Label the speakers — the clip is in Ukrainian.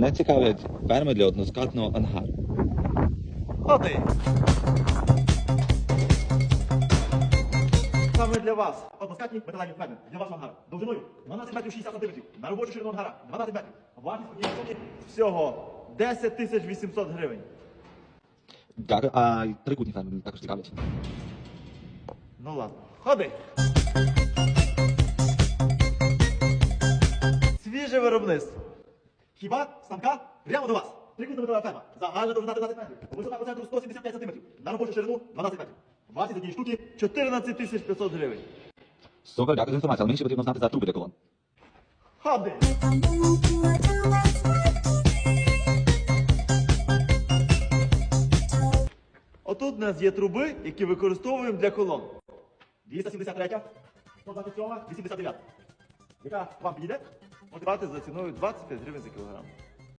Speaker 1: Не цікавлять ферми для односкатного ангару.
Speaker 2: Ходи. Саме для вас односкатні металеві ферми для вашого ангара. Довжиною 12 метрів 60 сантиметрів. На робочу ширину ангара 12 метрів. Вартість однієї штуки всього 10 тисяч 800 гривень.
Speaker 1: Дякую. А трикутні ферми мене також цікавлять.
Speaker 2: Ну ладно. Ходи. Свіже виробництво. Хіба станка прямо до вас. Трикутна металева ферма. Загальна довжина 13 метрів. Висота центру 175 сантиметрів. На робочу ширину 12 метрів. Вартість однієї штуки 14 тисяч 500 гривень.
Speaker 1: Супер, дякую за інформацію, але мені ще потрібно знати за труби для колон.
Speaker 2: Ходи. Отут у нас є труби, які використовуємо для колон. 273, 127, 89. Яка вам підійде? Можете за ціною 25 гривень за кілограм.